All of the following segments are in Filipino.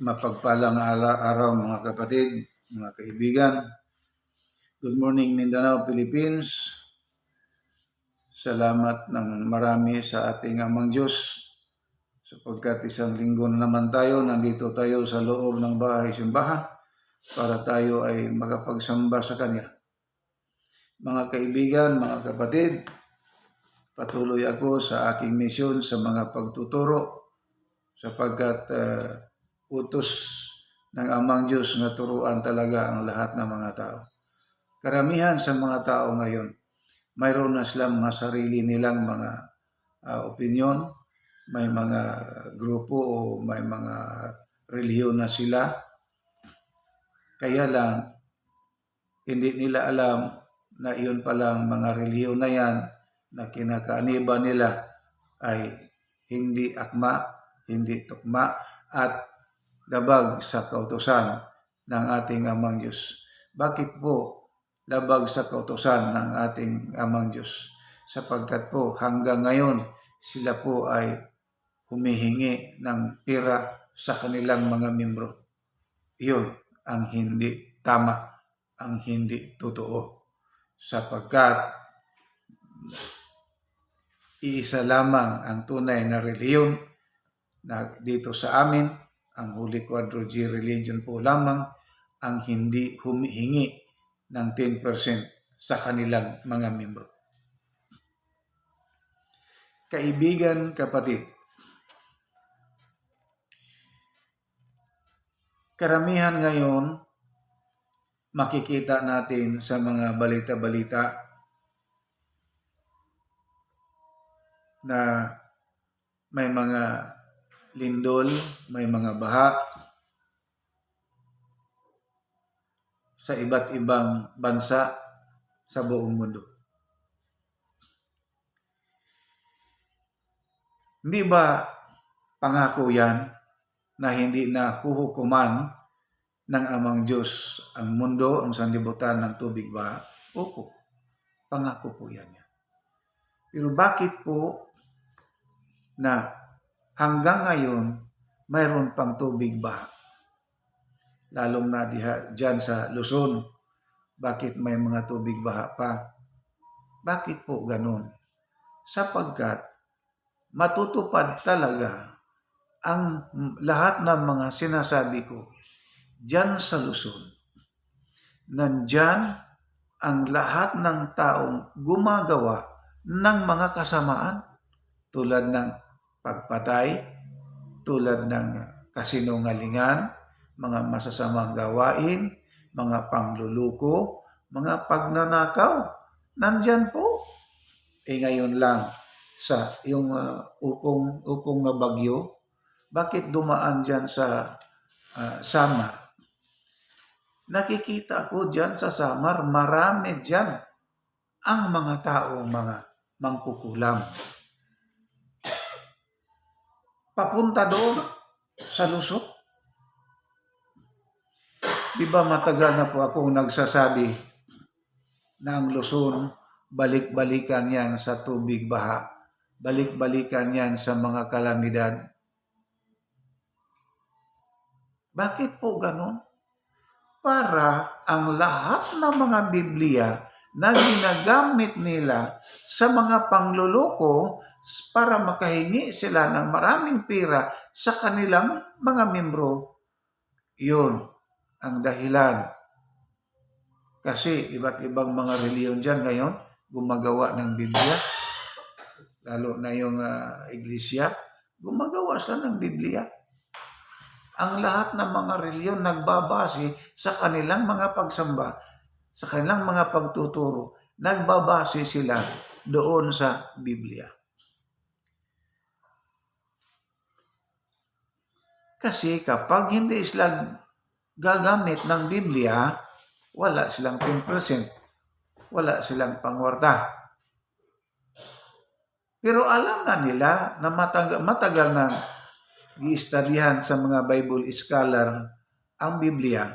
Mapagpalang ara- araw mga kapatid, mga kaibigan. Good morning Mindanao, Philippines. Salamat ng marami sa ating amang Diyos sapagkat isang linggo na naman tayo, nandito tayo sa loob ng bahay simbahan para tayo ay makapagsamba sa Kanya. Mga kaibigan, mga kapatid, patuloy ako sa aking misyon sa mga pagtuturo sapagkat uh, utos ng amang Diyos na turuan talaga ang lahat ng mga tao. Karamihan sa mga tao ngayon, mayroon na silang mga sarili nilang mga uh, opinion, may mga grupo o may mga relihiyon na sila. Kaya lang, hindi nila alam na iyon palang mga relihiyon na yan na kinakaaniba nila ay hindi akma, hindi tukma at labag sa kautosan ng ating amang Diyos. Bakit po labag sa kautosan ng ating amang Diyos? Sapagkat po hanggang ngayon sila po ay humihingi ng pira sa kanilang mga membro. Iyon ang hindi tama, ang hindi totoo. Sapagkat iisa lamang ang tunay na reliyon na dito sa amin, ang Holy Quadro G religion po lamang ang hindi humihingi ng 10% sa kanilang mga membro. Kaibigan, kapatid, karamihan ngayon makikita natin sa mga balita-balita na may mga lindol, may mga baha sa iba't ibang bansa sa buong mundo. Hindi ba pangako yan na hindi na huhukuman ng amang Diyos ang mundo, ang sanlibutan ng tubig ba? Opo, pangako po yan. Pero bakit po na hanggang ngayon mayroon pang tubig ba? Lalong na diha, dyan sa Luzon, bakit may mga tubig baha pa? Bakit po ganun? Sapagkat matutupad talaga ang lahat ng mga sinasabi ko dyan sa Luzon. Nandyan ang lahat ng taong gumagawa ng mga kasamaan tulad ng pagpatay, tulad ng kasinungalingan, mga masasamang gawain, mga pangluluko, mga pagnanakaw. Nandyan po. Eh ngayon lang sa yung uh, upong upong na bagyo, bakit dumaan diyan sa uh, Samar? Nakikita ko diyan sa Samar, marami diyan ang mga taong mga mangkukulam. Papunta doon sa Lusot. Di ba matagal na po akong nagsasabi na ang Luzon, balik-balikan yan sa tubig baha balik-balikan yan sa mga kalamidad. Bakit po ganon? Para ang lahat ng mga Biblia na ginagamit nila sa mga pangluloko para makahingi sila ng maraming pera sa kanilang mga membro. Yun ang dahilan. Kasi iba't ibang mga reliyon dyan ngayon gumagawa ng Biblia lalo na yung uh, iglesia, gumagawa sila ng Biblia. Ang lahat ng mga reliyon nagbabase sa kanilang mga pagsamba, sa kanilang mga pagtuturo, nagbabase sila doon sa Biblia. Kasi kapag hindi sila gagamit ng Biblia, wala silang 10%, wala silang pangwarta. Pero alam na nila na matagal, matagal na giistadyahan sa mga Bible scholar ang Biblia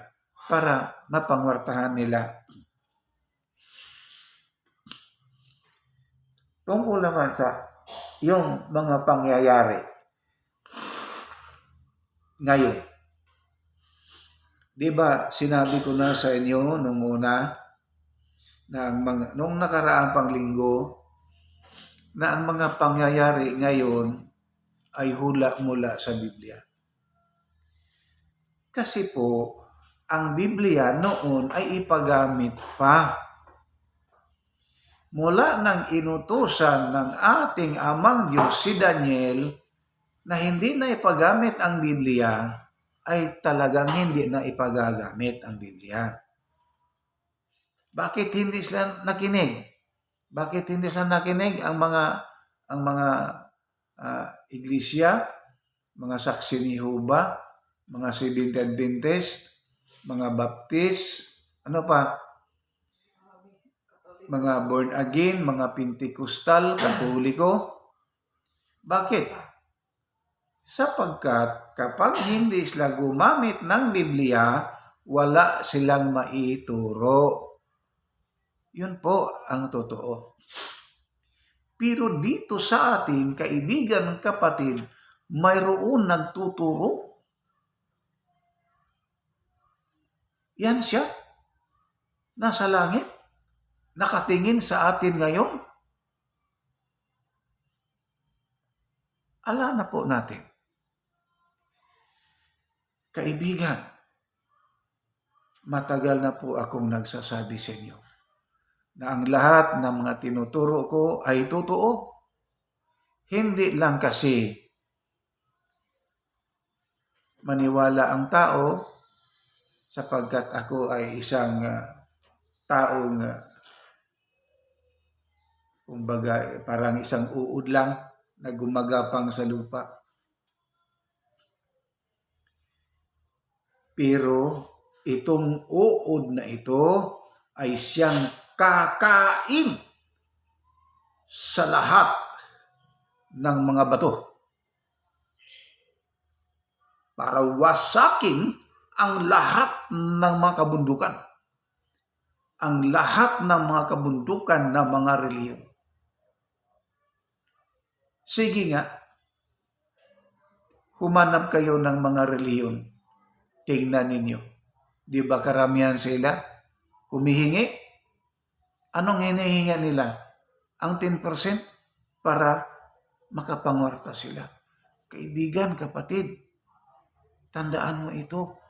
para mapangwartahan nila. Tungkol naman sa yung mga pangyayari ngayon Di ba sinabi ko na sa inyo nung una na ang mga, nung nakaraang panglinggo na ang mga pangyayari ngayon ay hula mula sa Biblia. Kasi po, ang Biblia noon ay ipagamit pa. Mula nang inutusan ng ating amang Diyos si Daniel na hindi na ipagamit ang Biblia, ay talagang hindi na ipagagamit ang Biblia. Bakit hindi sila nakinig? Bakit hindi sila nakinig ang mga ang mga ah, iglesia, mga saksi ni Jehovah, mga Seventh Adventist, mga Baptist, ano pa? Mga born again, mga Pentecostal, Katoliko. Bakit? Sapagkat kapag hindi sila gumamit ng Biblia, wala silang maituro. Yun po ang totoo. Pero dito sa atin, kaibigan, kapatid, mayroon nagtuturo. Yan siya. Nasa langit. Nakatingin sa atin ngayon. Ala na po natin. Kaibigan, matagal na po akong nagsasabi sa inyo na ang lahat ng mga tinuturo ko ay totoo. Hindi lang kasi maniwala ang tao sapagkat ako ay isang ah, taong uh, kumbaga parang isang uod lang na gumagapang sa lupa. Pero itong uod na ito ay siyang kakain sa lahat ng mga bato para wasakin ang lahat ng mga kabundukan. Ang lahat ng mga kabundukan ng mga reliyon. Sige nga, humanap kayo ng mga reliyon. Tingnan ninyo. Di ba karamihan sila humihingi? Anong hinihinga nila? Ang 10% para makapangwarta sila. Kaibigan, kapatid, tandaan mo ito.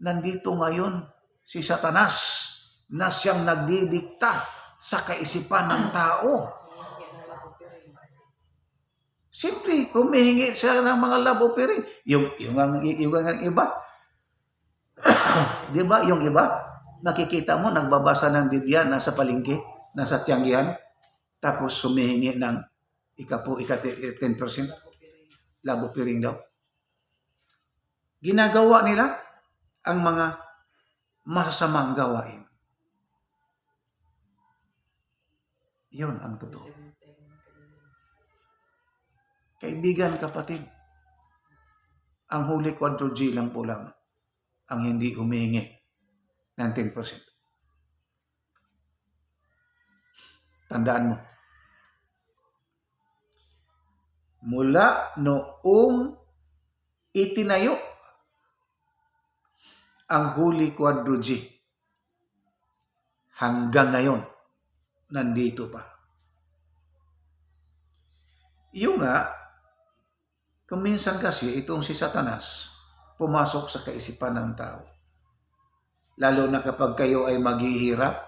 Nandito ngayon si Satanas na siyang nagdidikta sa kaisipan ng tao. Siyempre, humihingi siya ng mga labo piring. Yung, yung, ang, yung, ang iba, di ba, yung iba, nakikita mo, nagbabasa ng Biblia, nasa palingki, nasa tiyanggihan, tapos humihingi ng ikapu, ika 10%, labo piring daw. Ginagawa nila ang mga masasamang gawain. Yun ang totoo. Kaibigan, kapatid, ang Holy Quadro G lang po lang ang hindi humihingi ng 10%. Tandaan mo. Mula noong itinayo ang Holy Quadro G hanggang ngayon, nandito pa. Yung nga, kuminsan kasi itong si Satanas pumasok sa kaisipan ng tao. Lalo na kapag kayo ay maghihirap,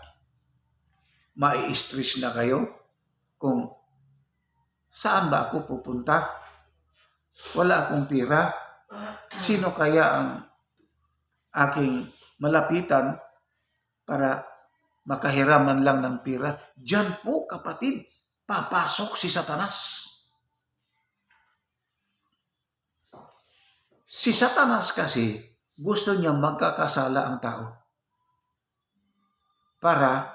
mai-stress na kayo kung saan ba ako pupunta? Wala akong pira. Sino kaya ang aking malapitan para makahiraman lang ng pira? Diyan po kapatid, papasok si Satanas. Si Satanas kasi gusto niya magkakasala ang tao para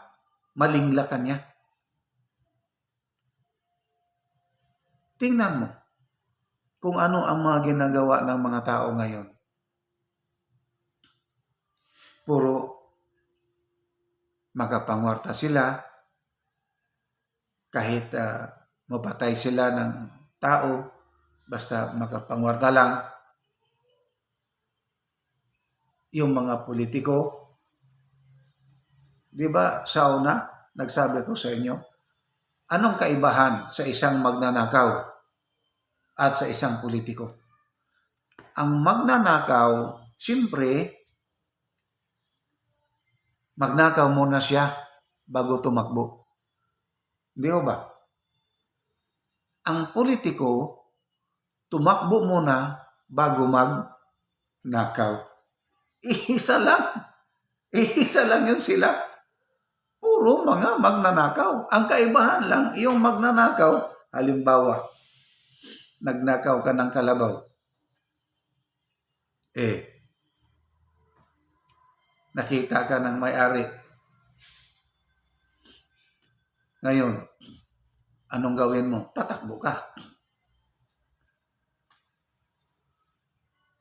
malinglakan niya. Tingnan mo kung ano ang mga ginagawa ng mga tao ngayon. Puro makapangwarta sila kahit uh, mapatay sila ng tao basta makapangwarta lang yung mga politiko. Di ba sa una, nagsabi ko sa inyo, anong kaibahan sa isang magnanakaw at sa isang politiko? Ang magnanakaw, siyempre, magnakaw muna siya bago tumakbo. Di ba? Ang politiko, tumakbo muna bago magnakaw. Isa lang. Isa lang yun sila. Puro mga magnanakaw. Ang kaibahan lang, yung magnanakaw, halimbawa, nagnakaw ka ng kalabaw. Eh, nakita ka ng may-ari. Ngayon, anong gawin mo? Tatakbo ka.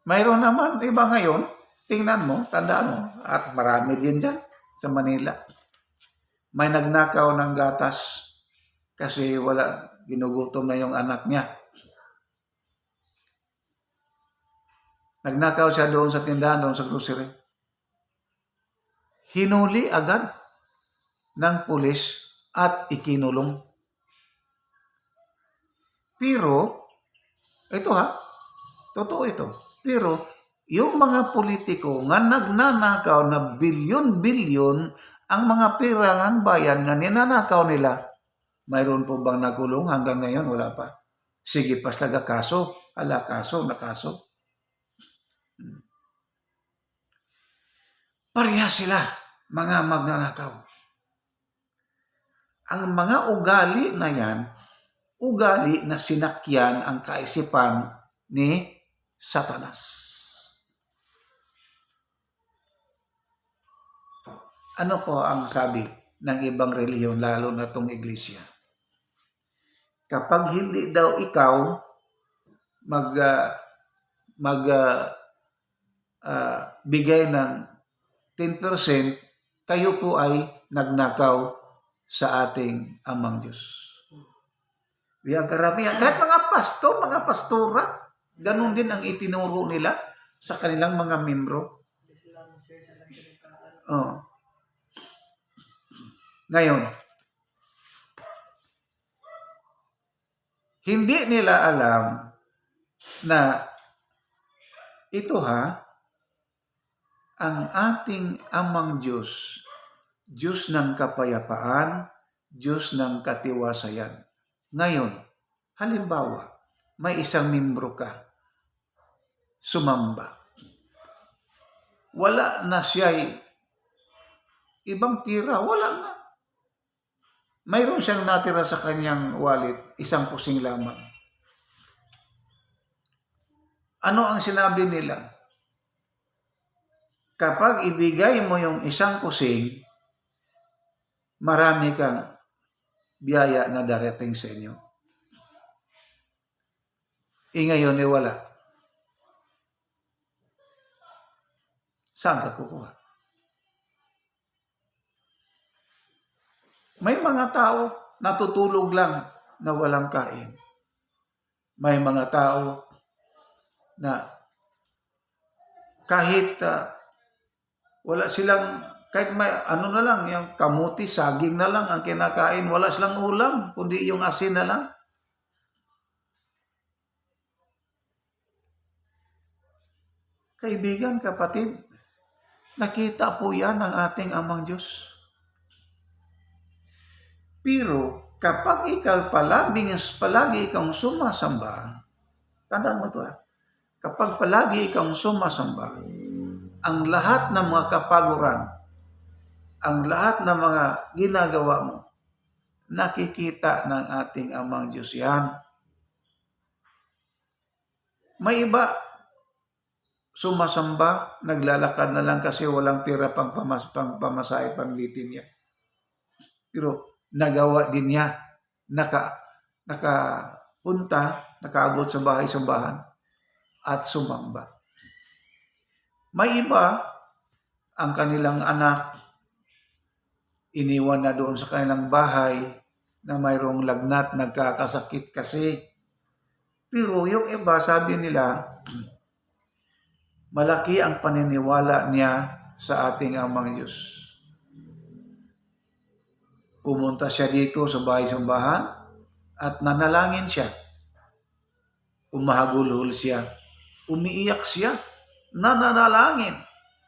Mayroon naman iba ngayon, tingnan mo, tandaan mo, at marami din dyan sa Manila. May nagnakaw ng gatas kasi wala, ginugutom na yung anak niya. Nagnakaw siya doon sa tindahan, doon sa grocery. Hinuli agad ng pulis at ikinulong. Pero, ito ha, totoo ito. Pero, yung mga politiko nga nagnanakaw na bilyon-bilyon ang mga pera ng bayan nga ninanakaw nila, mayroon po bang nakulong hanggang ngayon? Wala pa. Sige, pas taga kaso. Ala, kaso, nakaso. Hmm. Pareha sila, mga magnanakaw. Ang mga ugali na yan, ugali na sinakyan ang kaisipan ni Satanas. Ano po ang sabi ng ibang reliyon, lalo na itong iglesia? Kapag hindi daw ikaw mag uh, mag uh, uh, bigay ng 10%, kayo po ay nagnakaw sa ating amang Diyos. Biyang karamihan, kahit mga pastor, mga pastora, ganun din ang itinuro nila sa kanilang mga membro. Oh. Ngayon, hindi nila alam na ito ha, ang ating amang Diyos, Diyos ng kapayapaan, Diyos ng katiwasayan. Ngayon, halimbawa, may isang membro ka, sumamba. Wala na siya'y ibang pira, wala na. Mayroon siyang natira sa kanyang wallet, isang kusing lamang. Ano ang sinabi nila? Kapag ibigay mo yung isang kusing, marami kang biyaya na darating sa inyo. E ngayon ay wala. Saan ka kukuha? May mga tao natutulog lang na walang kain. May mga tao na kahit uh, wala silang kahit may ano na lang yung kamuti, saging na lang ang kinakain, wala silang ulam kundi yung asin na lang. Kaibigan, kapatid, nakita po yan ng ating amang Diyos. Pero kapag ikaw palagi, palagi ikaw sumasamba, tandaan mo ito ha, kapag palagi ikaw sumasamba, ang lahat ng mga kapaguran, ang lahat ng mga ginagawa mo, nakikita ng ating amang Diyos yan. May iba, sumasamba, naglalakad na lang kasi walang pera pang, pamas, pang pamasahe, panglitin niya. Pero nagawa din niya, naka, nakapunta, nakaabot sa bahay-sambahan at sumamba. May iba, ang kanilang anak, iniwan na doon sa kanilang bahay na mayroong lagnat, nagkakasakit kasi. Pero yung iba, sabi nila, malaki ang paniniwala niya sa ating amang Diyos. Pumunta siya dito sa bahay-sambahan at nanalangin siya. Umahagulhol siya. Umiiyak siya. Nananalangin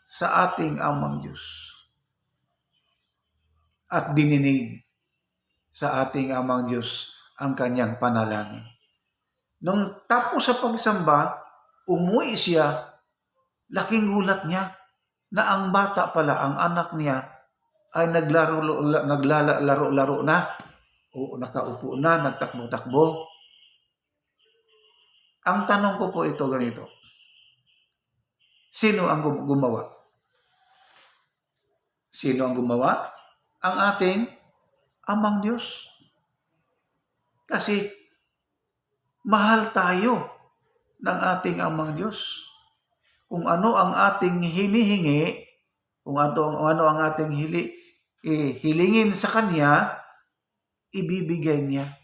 sa ating amang Diyos. At dininig sa ating amang Diyos ang kanyang panalangin. Nung tapos sa pagsamba, umuwi siya, laking gulat niya na ang bata pala, ang anak niya, ay naglaro naglalaro-laro na o nakaupo na, nagtakbo-takbo. Ang tanong ko po ito ganito. Sino ang gum- gumawa? Sino ang gumawa? Ang ating amang Diyos. Kasi mahal tayo ng ating amang Diyos. Kung ano ang ating hinihingi, kung ano, ano ang ating hili, eh, hilingin sa Kanya, ibibigay niya.